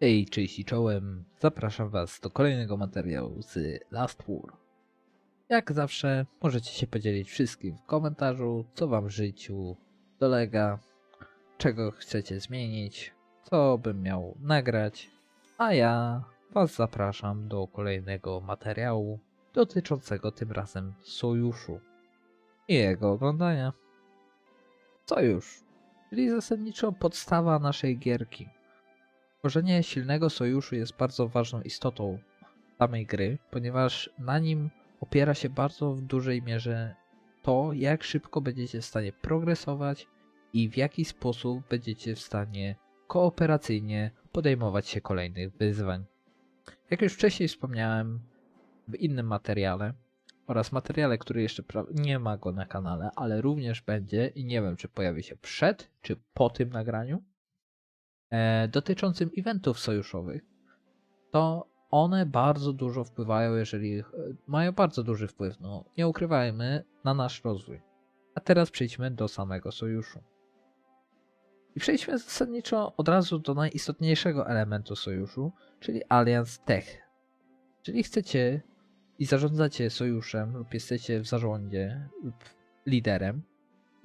Hej, cześć i czołem. Zapraszam Was do kolejnego materiału z Last War. Jak zawsze możecie się podzielić wszystkim w komentarzu, co Wam w życiu dolega, czego chcecie zmienić, co bym miał nagrać, a ja Was zapraszam do kolejnego materiału dotyczącego tym razem sojuszu i jego oglądania. Sojusz, czyli zasadniczo podstawa naszej gierki. Tworzenie silnego sojuszu jest bardzo ważną istotą samej gry, ponieważ na nim opiera się bardzo w dużej mierze to, jak szybko będziecie w stanie progresować i w jaki sposób będziecie w stanie kooperacyjnie podejmować się kolejnych wyzwań. Jak już wcześniej wspomniałem w innym materiale oraz materiale, który jeszcze nie ma go na kanale, ale również będzie i nie wiem, czy pojawi się przed czy po tym nagraniu, e, dotyczącym eventów sojuszowych, to one bardzo dużo wpływają, jeżeli mają bardzo duży wpływ, no nie ukrywajmy, na nasz rozwój. A teraz przejdźmy do samego sojuszu. I przejdźmy zasadniczo od razu do najistotniejszego elementu sojuszu, czyli Alliance Tech. Jeżeli chcecie i zarządzacie sojuszem lub jesteście w zarządzie lub liderem,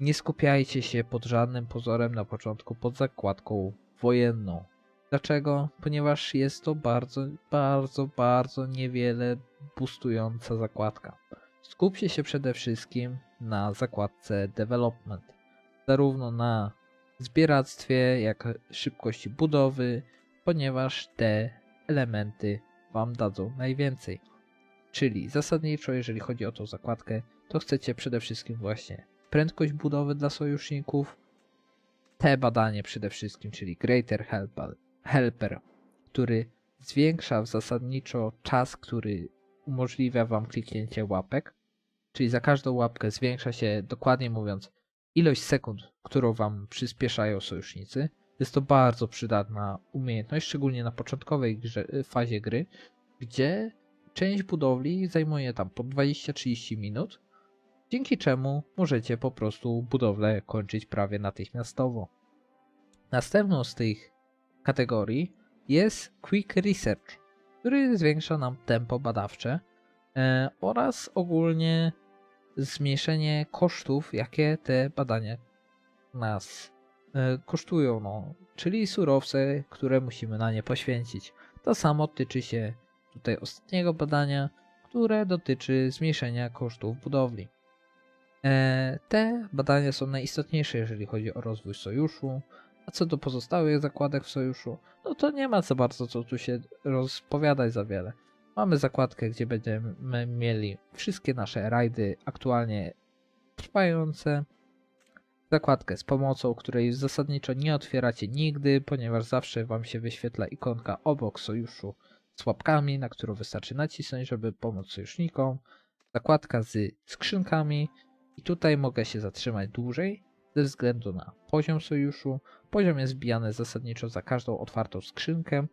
nie skupiajcie się pod żadnym pozorem na początku pod zakładką wojenną. Dlaczego? Ponieważ jest to bardzo, bardzo, bardzo niewiele boostująca zakładka. Skupcie się przede wszystkim na zakładce development. Zarówno na zbieractwie, jak szybkości budowy, ponieważ te elementy Wam dadzą najwięcej. Czyli zasadniczo, jeżeli chodzi o tą zakładkę, to chcecie przede wszystkim właśnie prędkość budowy dla sojuszników, te badanie przede wszystkim, czyli Greater Helper, helper który zwiększa zasadniczo czas, który umożliwia Wam kliknięcie łapek, czyli za każdą łapkę zwiększa się, dokładnie mówiąc, ilość sekund, którą Wam przyspieszają sojusznicy. Jest to bardzo przydatna umiejętność, szczególnie na początkowej grze, fazie gry, gdzie część budowli zajmuje tam po 20-30 minut, dzięki czemu możecie po prostu budowlę kończyć prawie natychmiastowo. Następną z tych kategorii jest Quick Research, który zwiększa nam tempo badawcze e, oraz ogólnie zmniejszenie kosztów, jakie te badania nas e, kosztują, no, czyli surowce, które musimy na nie poświęcić. To samo tyczy się tutaj ostatniego badania, które dotyczy zmniejszenia kosztów budowli. E, Te badania są najistotniejsze, jeżeli chodzi o rozwój sojuszu, a co do pozostałych zakładek w sojuszu, no to nie ma za bardzo co tu się rozpowiadać za wiele. Mamy zakładkę, gdzie będziemy mieli wszystkie nasze rajdy aktualnie trwające. Zakładkę z pomocą, której zasadniczo nie otwieracie nigdy, ponieważ zawsze Wam się wyświetla ikonka obok sojuszu z łapkami, na którą wystarczy nacisnąć, żeby pomóc sojusznikom. Zakładka z skrzynkami i tutaj mogę się zatrzymać dłużej ze względu na poziom sojuszu. Poziom jest wbijany zasadniczo za każdą otwartą skrzynkę.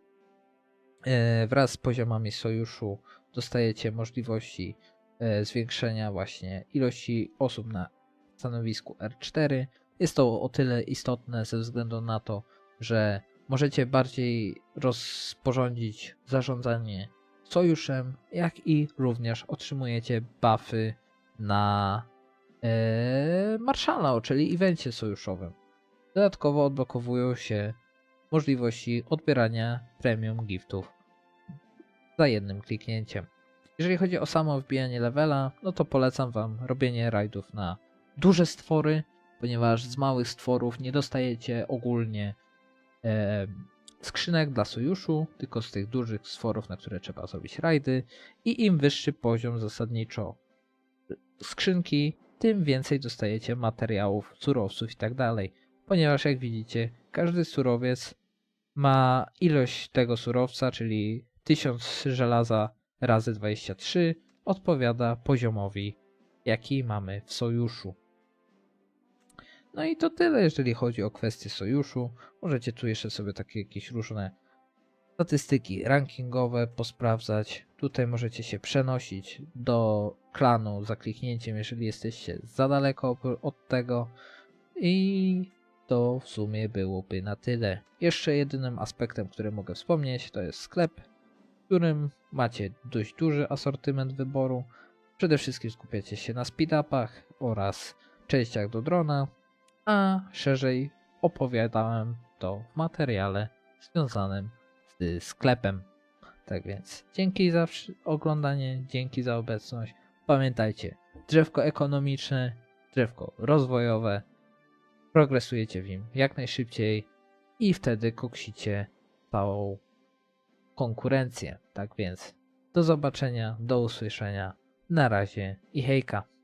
E, Wraz z poziomami sojuszu dostajecie możliwości e, zwiększenia właśnie ilości osób na stanowisku R4. Jest to o tyle istotne ze względu na to, że możecie bardziej rozporządzić zarządzanie sojuszem, jak i również otrzymujecie buffy na e, Marszala, czyli evencie sojuszowym. Dodatkowo odblokowują się możliwości odbierania premium giftów za jednym kliknięciem. Jeżeli chodzi o samo wbijanie levela, no to polecam Wam robienie rajdów na duże stwory, ponieważ z małych stworów nie dostajecie ogólnie skrzynek dla sojuszu, tylko z tych dużych stworów, na które trzeba zrobić rajdy i im wyższy poziom zasadniczo skrzynki, tym więcej dostajecie materiałów, surowców i tak. Ponieważ jak widzicie, każdy surowiec ma ilość tego surowca, czyli 1000 żelaza razy 23 odpowiada poziomowi, jaki mamy w sojuszu. No i to tyle, jeżeli chodzi o kwestie sojuszu. Możecie tu jeszcze sobie takie jakieś różne statystyki rankingowe posprawdzać. Tutaj możecie się przenosić do klanu za kliknięciem, jeżeli jesteście za daleko od tego. I to w sumie byłoby na tyle. Jeszcze jedynym aspektem, który mogę wspomnieć, to jest sklep, w którym macie dość duży asortyment wyboru. Przede wszystkim skupiacie się na speedupach oraz częściach do drona, a szerzej opowiadałem to w materiale związanym z sklepem. Tak więc dzięki za oglądanie, dzięki za obecność. Pamiętajcie, drzewko ekonomiczne, drzewko rozwojowe, progresujecie w nim jak najszybciej i wtedy koksicie całą konkurencję. Tak więc do zobaczenia, do usłyszenia. Na razie i hejka.